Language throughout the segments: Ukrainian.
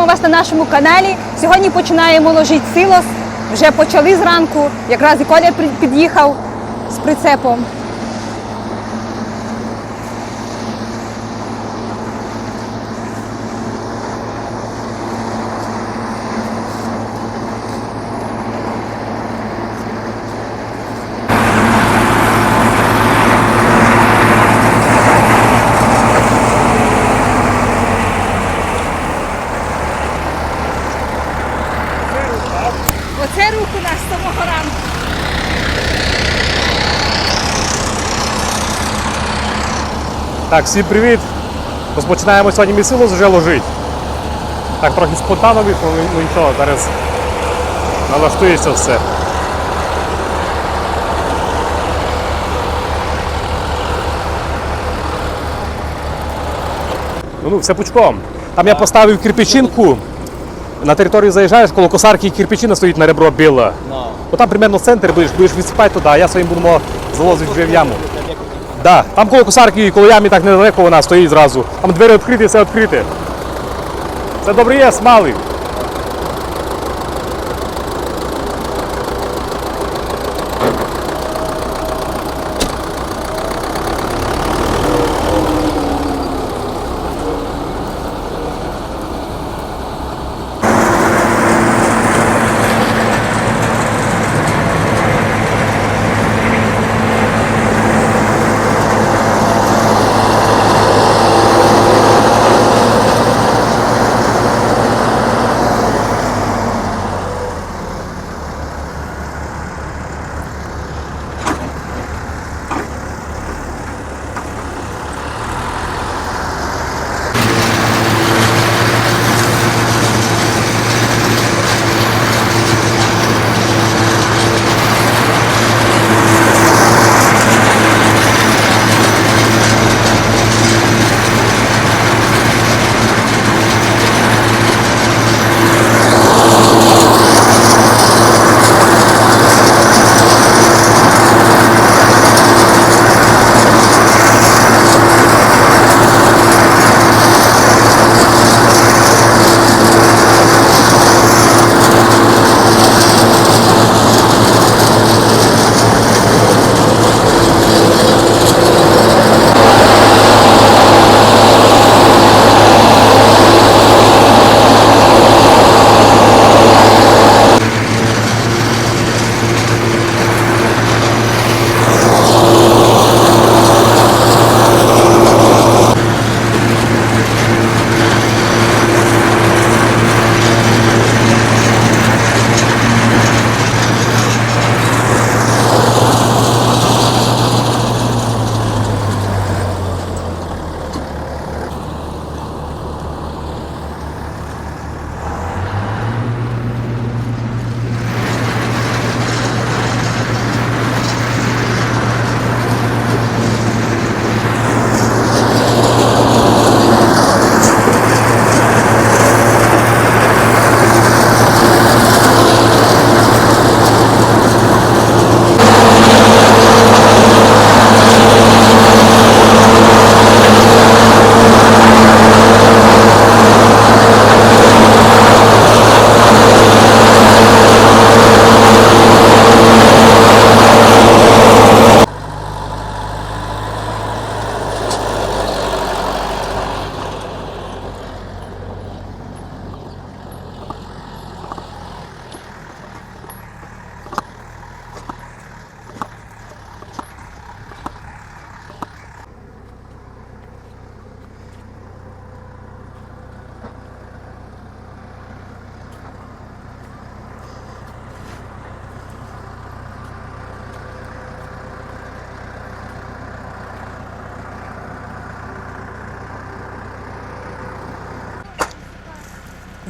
Вітаємо вас на нашому каналі. Сьогодні починаємо ложити силос. Вже почали зранку. Якраз і Коля під'їхав з прицепом. Оце рух у нас з самого ранку. Так, всім привіт! Розпочинаємо сьогодні мій силос вже ложить. Так, трохи спонтанно вийшло, ну ну нічого, зараз налаштується все. Ну, ну, все пучком. Там я поставив кирпичинку. На територію заїжджаєш, коло косарки і кирпичина стоїть на ребро біла. Ну там примерно центр будеш, будеш відсипати туди, а я своїм будемо залозити вже в яму. Да, там коло косарки коло ямі так недалеко вона стоїть зразу. Там двері відкриті, все відкрите. Це добрий є, малий.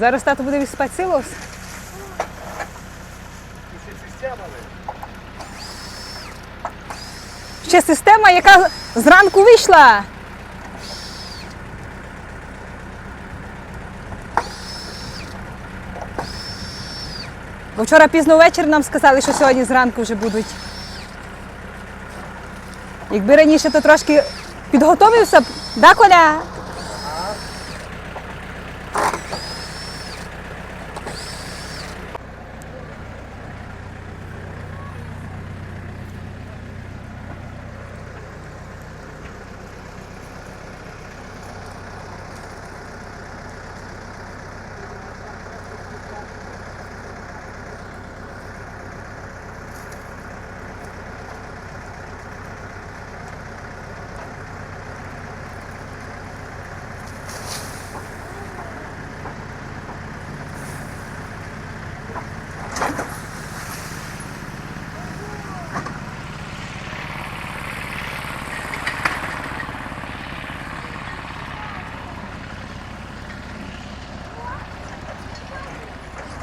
Зараз тато буде відспати силос. Ще система, яка зранку вийшла. Бо вчора пізно ввечері нам сказали, що сьогодні зранку вже будуть. Якби раніше то трошки підготовився б, да, Коля?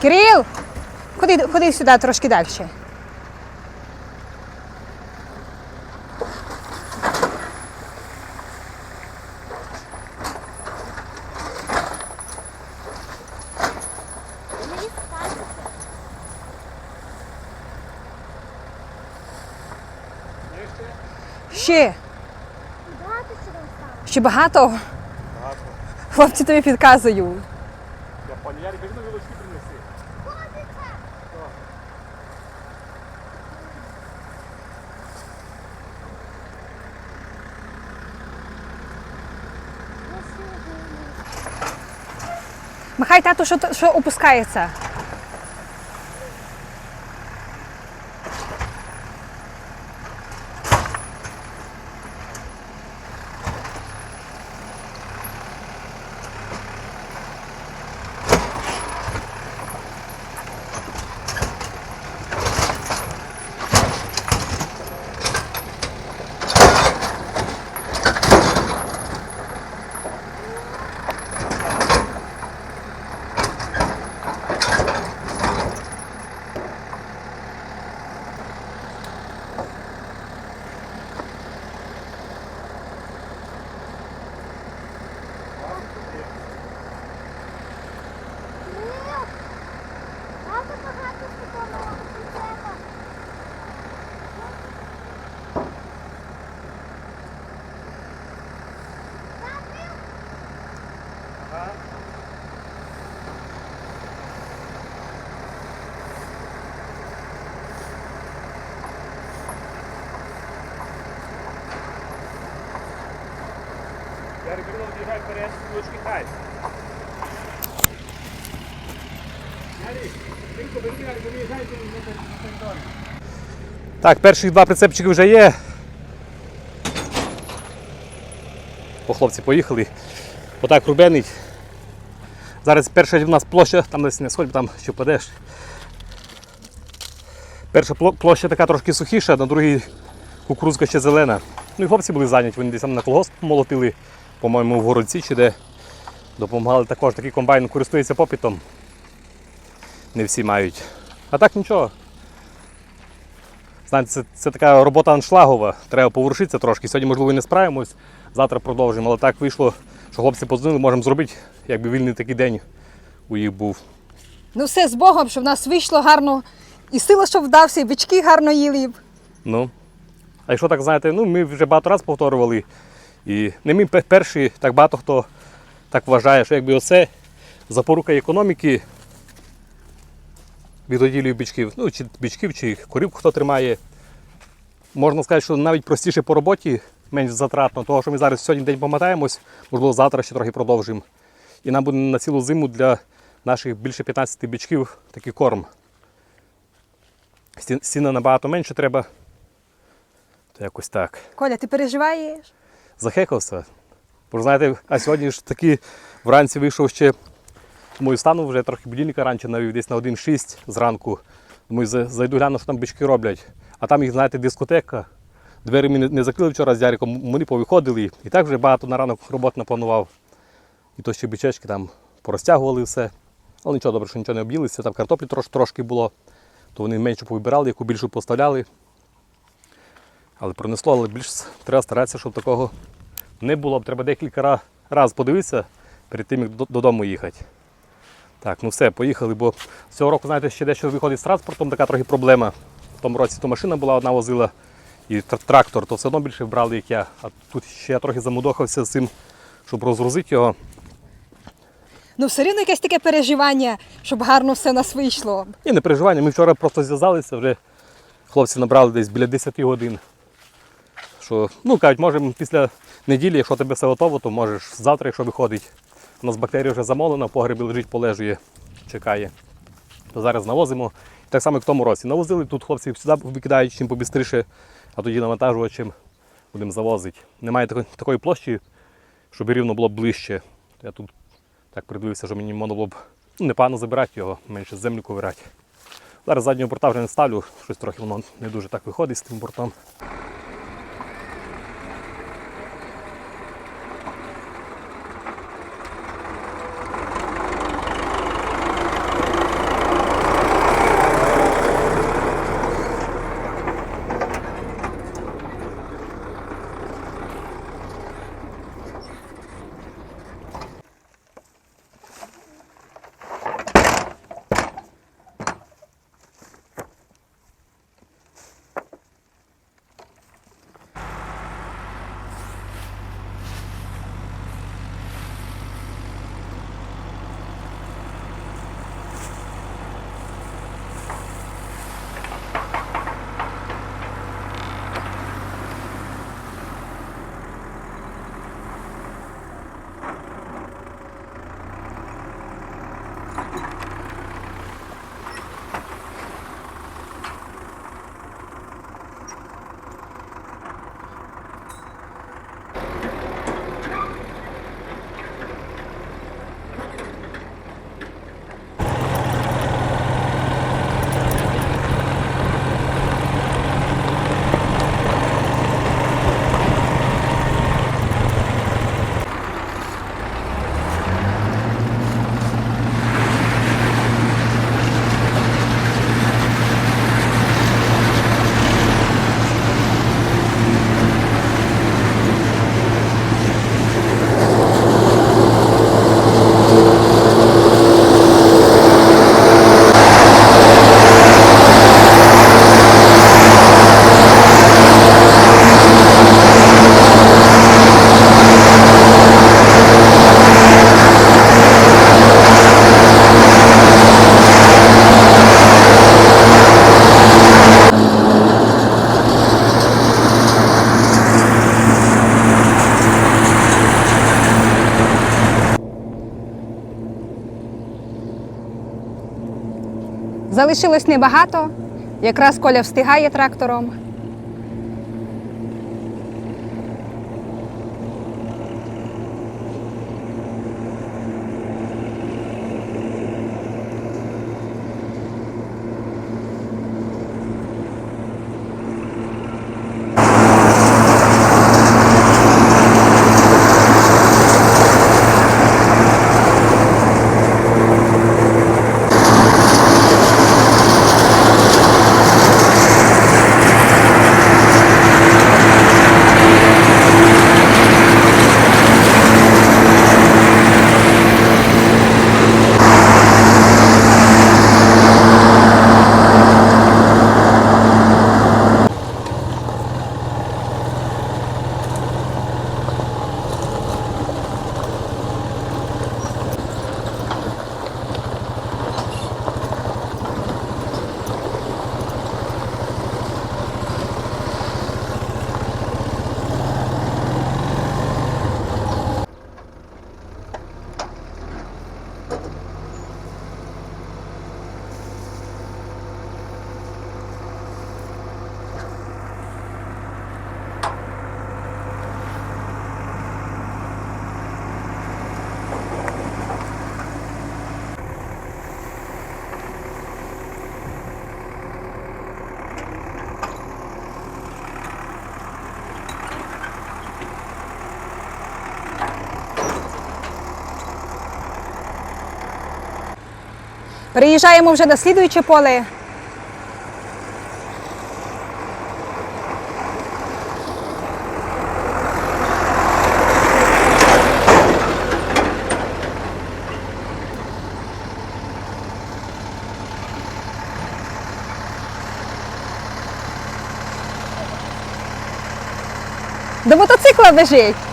Кирил! Ходи, ходи сюди трошки далі. Ще. Багато Ще багато? Хлопці тобі підказую. Махай тату, що, що опускається. Так, перші два прицепчики вже є. О, хлопці поїхали. Отак рубений. Зараз перша в нас площа, там десь не сходь, там ще впадеш. Перша площа така трошки сухіша, на другій кукурузка ще зелена. Ну і хлопці були зайняті, вони десь там на колгосп молотили, по-моєму, в городці чи де. Допомагали також, такий комбайн користується попитом. Не всі мають. А так нічого. Знаєте, це, це така робота аншлагова. Треба поворушитися трошки. Сьогодні, можливо, і не справимось, завтра продовжимо. Але так вийшло, що хлопці подзвонили, можемо зробити, якби вільний такий день у їх був. Ну все з Богом, щоб в нас вийшло гарно. І сила, щоб вдався, і бички гарно їли. Ну. А якщо так знаєте, ну ми вже багато разів повторювали. І не ми пе- перші, так багато хто так вважає, що якби оце запорука економіки від оділів бичків, ну чи бичків, чи корів хто тримає. Можна сказати, що навіть простіше по роботі, менш затратно, того, що ми зараз сьогодні день помотаємось, можливо, завтра ще трохи продовжимо. І нам буде на цілу зиму для наших більше 15 бичків такий корм. Сі- Сіна набагато менше треба. То якось так. Коля, ти переживаєш? Захекався. Бо знаєте, а сьогодні ж таки вранці вийшов ще мою стану вже трохи будильника раніше навів десь на 1.6 зранку. Думаю, зайду гляну, що там бички роблять. А там їх, знаєте, дискотека. Двері ми не- закрили вчора з Яриком, вони повиходили. І так вже багато на ранок робот напланував. І то ще бичечки там порозтягували все. Але нічого добре, що нічого не об'їлися. Там картоплі трош, трошки було, то вони менше повибирали, яку більшу поставляли. Але пронесло, але більш треба старатися, щоб такого не було. Треба декілька разів подивитися перед тим, як додому їхати. Так, ну все, поїхали, бо цього року, знаєте, ще дещо виходить з транспортом, така трохи проблема. В тому році то машина була одна возила і трактор, то все одно більше брали, як я. А тут ще я трохи замудохався з цим, щоб розгрузити його. Ну, все рівно якесь таке переживання, щоб гарно все в нас вийшло. І не переживання, ми вчора просто зв'язалися, вже хлопці набрали десь біля 10 годин. Що, ну кажуть, можемо після неділі, якщо тебе все готово, то можеш завтра, якщо виходить. У нас бактерія вже замолена, в погребі лежить, полежує, чекає. То зараз навозимо. Так само, як в тому році. Навозили, тут хлопці сюди викидають чим побістріше, а тоді навантажувачем будемо завозити. Немає такої, площі, щоб рівно було ближче. Я тут так придивився, що мені можна було б ну, непогано забирати його, менше землю ковирати. Зараз заднього борта вже не ставлю, щось трохи воно не дуже так виходить з тим бортом. Залишилось небагато. Якраз Коля встигає трактором. Переїжджаємо вже на слідуюче поле. До мотоцикла бежить.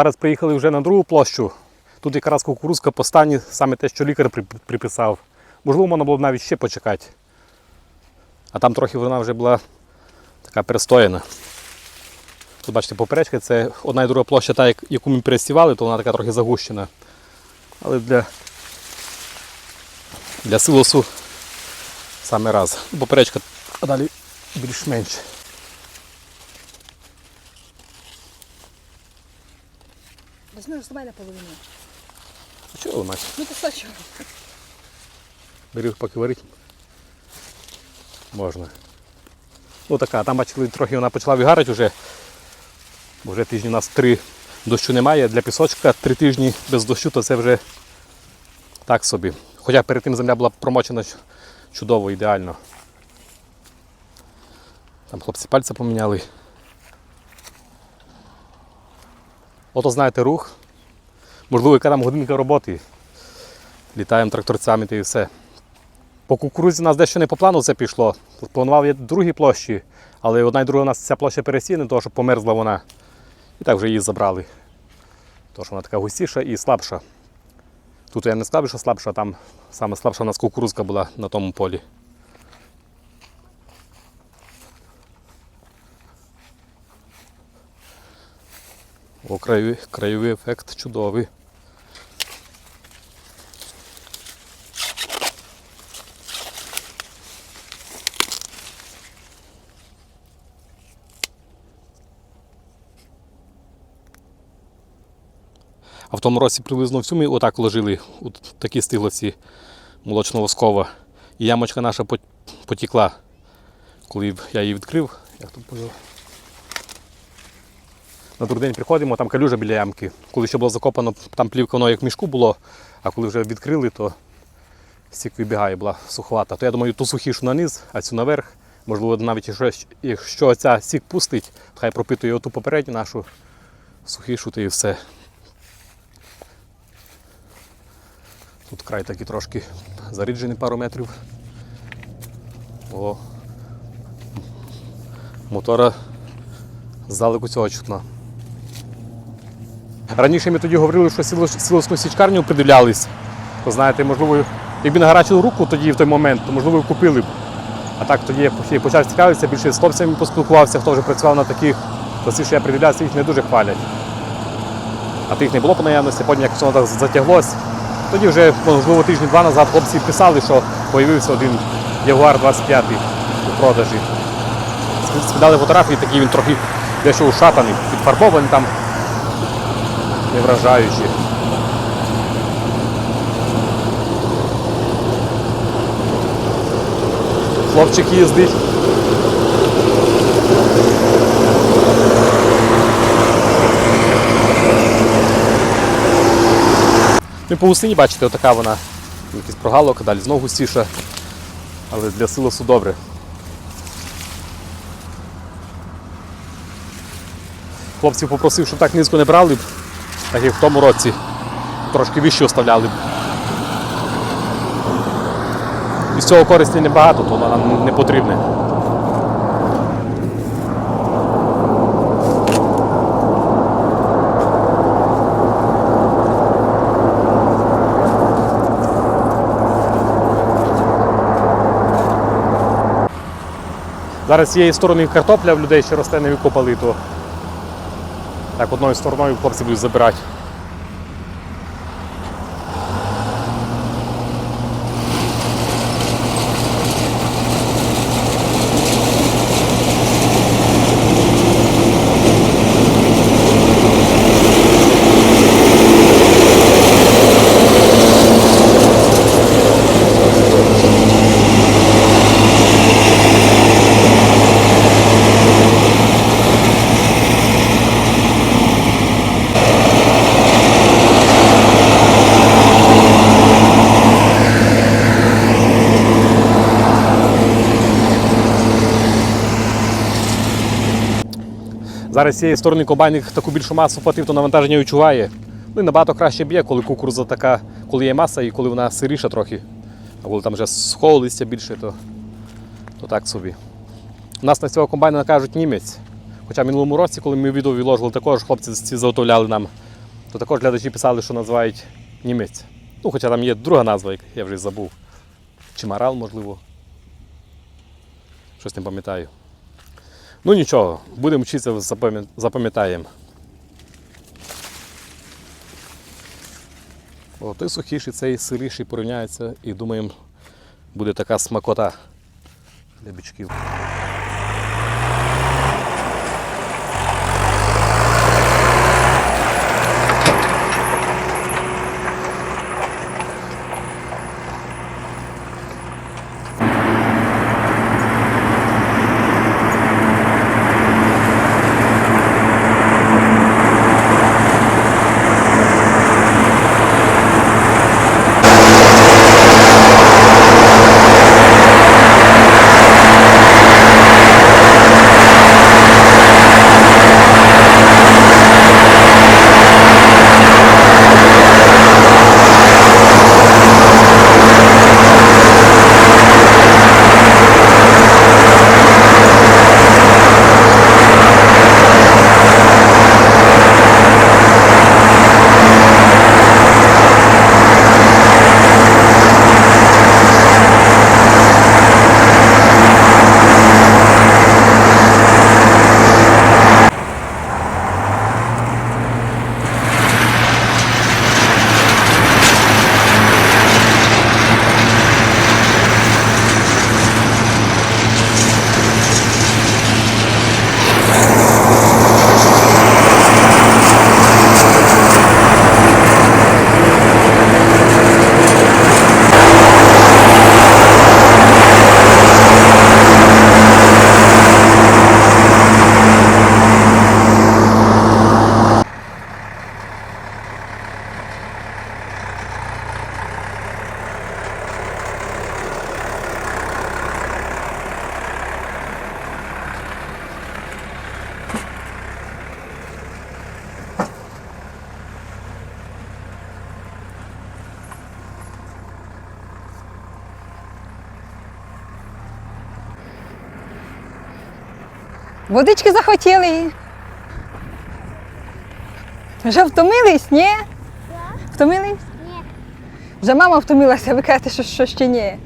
Зараз приїхали вже на другу площу. Тут якраз кукурузка по стані, саме те, що лікар при- приписав. Можливо, можна було б навіть ще почекати. А там трохи вона вже була така перестояна. Тут бачите, поперечка це одна і друга площа, та, яку ми пересівали, то вона така трохи загущена. Але для, для силосу саме раз. Поперечка, а далі більш-менш. Возьми, розставай наполовину. Чого вона? Ну то що? Бери поки варить. Можна. Ну така, там бачили, трохи вона почала вигарити вже. Бо вже тижні у нас три дощу немає. Для пісочка три тижні без дощу, то це вже так собі. Хоча перед тим земля була промочена чудово, ідеально. Там хлопці пальця поміняли. Ото знаєте рух. Можливо, яка там годинка роботи. Літаємо тракторцями та і все. По кукурузі у нас дещо не по плану це пішло. Планував я другі площі, але одна і друга у нас ця площа пересіяна, тому що померзла вона. І так вже її забрали. Що вона така густіша і слабша. Тут я не сказав, що слабша, там саме слабша у нас кукурузка була на тому полі. О, краєвий, краєвий ефект чудовий. А в тому році приблизно всю ми отак ложили, от такі стиглиці молочно-воскова. І ямочка наша пот- потекла, коли я її відкрив. Як тут було? На другий день приходимо, там калюжа біля ямки. Коли ще було закопано, там плівка воно як мішку було, а коли вже відкрили, то сік вибігає, була суховата. То я думаю, ту сухішу на низ, а цю наверх. Можливо, навіть якщо, якщо ця сік пустить, то хай пропитує оту попередню нашу сухішу, то і все. Тут край такий трошки заріджений пару метрів. О. Мотора здалеку цього чутно. Раніше ми тоді говорили, що сілосну січкарню придивлялись. То знаєте, можливо, Якби на гарячу руку тоді в той момент, то можливо купили б. А так тоді я почав цікавитися, більше з хлопцями поспілкувався, хто вже працював на таких, то всі, що я придивлявся, їх не дуже хвалять. А тих не було по наявності, потім якось воно так затяглось. Тоді вже, можливо, тижні-два назад хлопці писали, що з'явився один Ягуар 25 у продажі. Скидали фотографії, такий він трохи дещо ушатаний, підфарбований там, не вражаючий. Хлопчик їздить. Ну по густині, бачите, отака вона. Якийсь прогалок, далі знову густіша. Але для силосу добре. Хлопців попросив, щоб так низько не брали, так як в тому році трошки вище оставляли. І з цього користі небагато, то нам не потрібне. Зараз з цієї сторони картопля в людей ще росте, не викопали, то так одною стороною хлопці будуть забирати. Зараз цієї сторони комбайник таку більшу масу платив, то навантаження відчуває. Ну і набагато краще б'є, коли кукуруза така, коли є маса і коли вона сиріша трохи. А коли там вже сухого листя більше, то, то так собі. У нас на цього комбайна кажуть німець. Хоча в минулому році, коли ми відео виложили, також хлопці ці заготовляли нам, то також глядачі писали, що називають німець. Ну, хоча там є друга назва, як я вже забув. Чи марал, можливо. Щось не пам'ятаю. Ну нічого, будемо вчитися, запам'ятаємо. Той сухіший, цей сиріший порівняється і думаємо, буде така смакота для бичків. Водички захотіли. Вже втомились, ні? Втомились? Ні. Вже мама втомилася, ви кажете, що, що ще ні.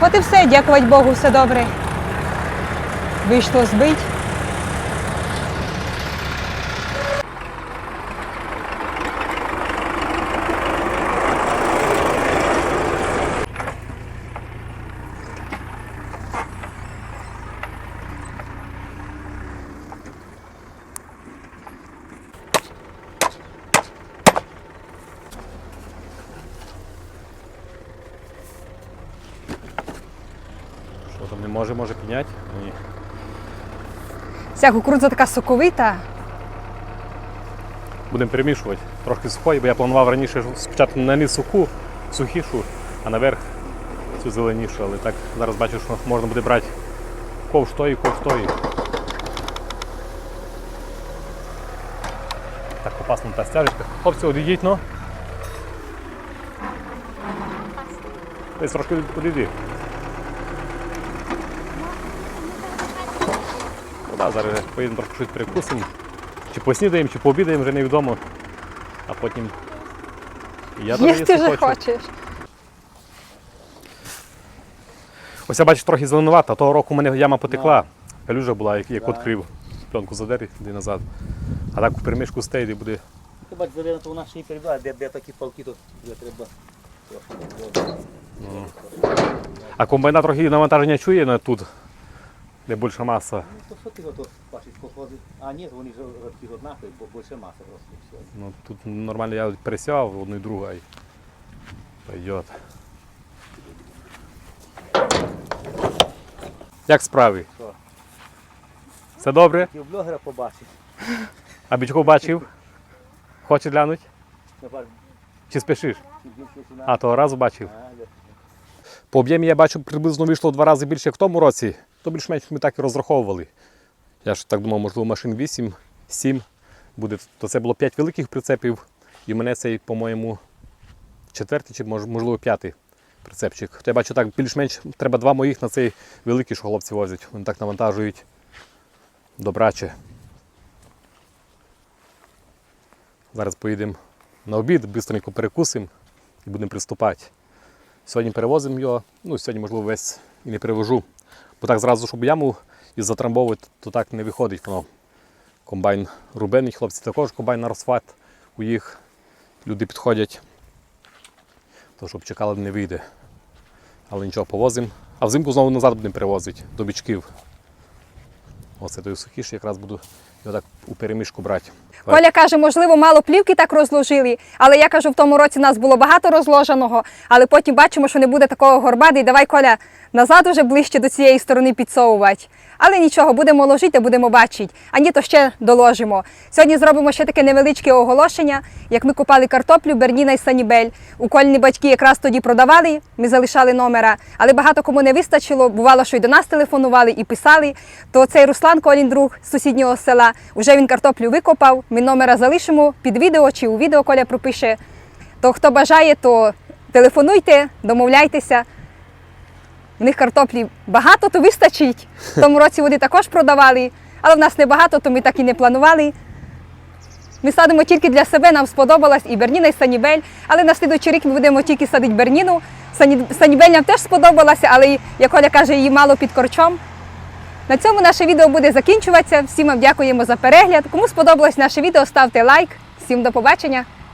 От і Богу, все добре. Вийшло збить. Може, може підняти? Ні. Ця кукурудза така соковита. Будемо перемішувати. Трохи сухої, бо я планував раніше спочатку на низ суху, сухішу, а наверх цю зеленішу. Але так зараз бачу, що можна буде брати ковш тої, ковш тої. Так опасно та стяжечка. Хлопці, одійдіть, ну. Десь трошки підійди. Ну, да, зараз поїдемо трошки щось перекусимо. Чи поснідаємо, чи пообідаємо, вже невідомо. А потім. Я Їсти їсти вже хочеш. Ось я бачу трохи зеленувата. Того року у мене яма потекла. Калюжа була, як, як Да. відкрив пленку задер іди назад. А так у перемішку стейді буде. Ти бач, зелена, то вона ще й перебуває, де, де такі палки, то вже треба. трохи. А комбайна трохи навантаження чує на тут, де більша маса. Ну, то що ти ото бачиш, походить? А ні, вони ж такі однакові, бо більше маса просто. все. Ну, тут нормально я пересівав одну і другу, і пойдет. Як справи? Що? Все добре? Ті блогера побачиш. А Бічко бачив? Хоче глянути? Чи спішиш? більше сюди. А, того разу бачив. А? По об'ємі я бачу, приблизно вийшло в два рази більше, як в тому році, то більш-менш ми так і розраховували. Я ж так думав, можливо, машин 8, 7 буде. То це було 5 великих прицепів, і в мене цей, по-моєму, четвертий чи можливо п'ятий прицепчик. То я бачу так, більш-менш треба два моїх на цей великий, що хлопці возять. Вони так навантажують добраче. Зараз поїдемо на обід, швидко перекусимо і будемо приступати. Сьогодні перевозимо його, ну сьогодні, можливо, весь і не перевожу. Бо так зразу, щоб яму і затрамбовувати, то так не виходить воно. Комбайн рубений, хлопці також комбайн на розфат у їх. Люди підходять. То щоб чекали, не вийде. Але нічого, повозимо. А взимку знову назад будемо перевозити до бічків. Оце той сухіше якраз буду так у перемішку брати. Коля каже, можливо, мало плівки так розложили, але я кажу, в тому році нас було багато розложеного, але потім бачимо, що не буде такого горбади, і давай, Коля, назад уже ближче до цієї сторони підсовувати. Але нічого, будемо ложити, будемо бачити. А ні, то ще доложимо. Сьогодні зробимо ще таке невеличке оголошення. Як ми купали картоплю, Берніна і Санібель. У Кольні батьки якраз тоді продавали, ми залишали номера, але багато кому не вистачило. Бувало, що й до нас телефонували і писали. То цей Руслан Колін, друг з сусіднього села, вже він картоплю викопав. Ми номера залишимо під відео чи у відео Коля пропише. То хто бажає, то телефонуйте, домовляйтеся. В них картоплі багато, то вистачить. В тому році вони також продавали, але в нас небагато, то ми так і не планували. Ми садимо тільки для себе, нам сподобалась і Берніна, і Санібель, але на слідуючий рік ми будемо тільки садити Берніну. Санібель нам теж сподобалася, але, як Оля каже, її мало під корчом. На цьому наше відео буде закінчуватися. Всім вам дякуємо за перегляд. Кому сподобалось наше відео, ставте лайк. Всім до побачення!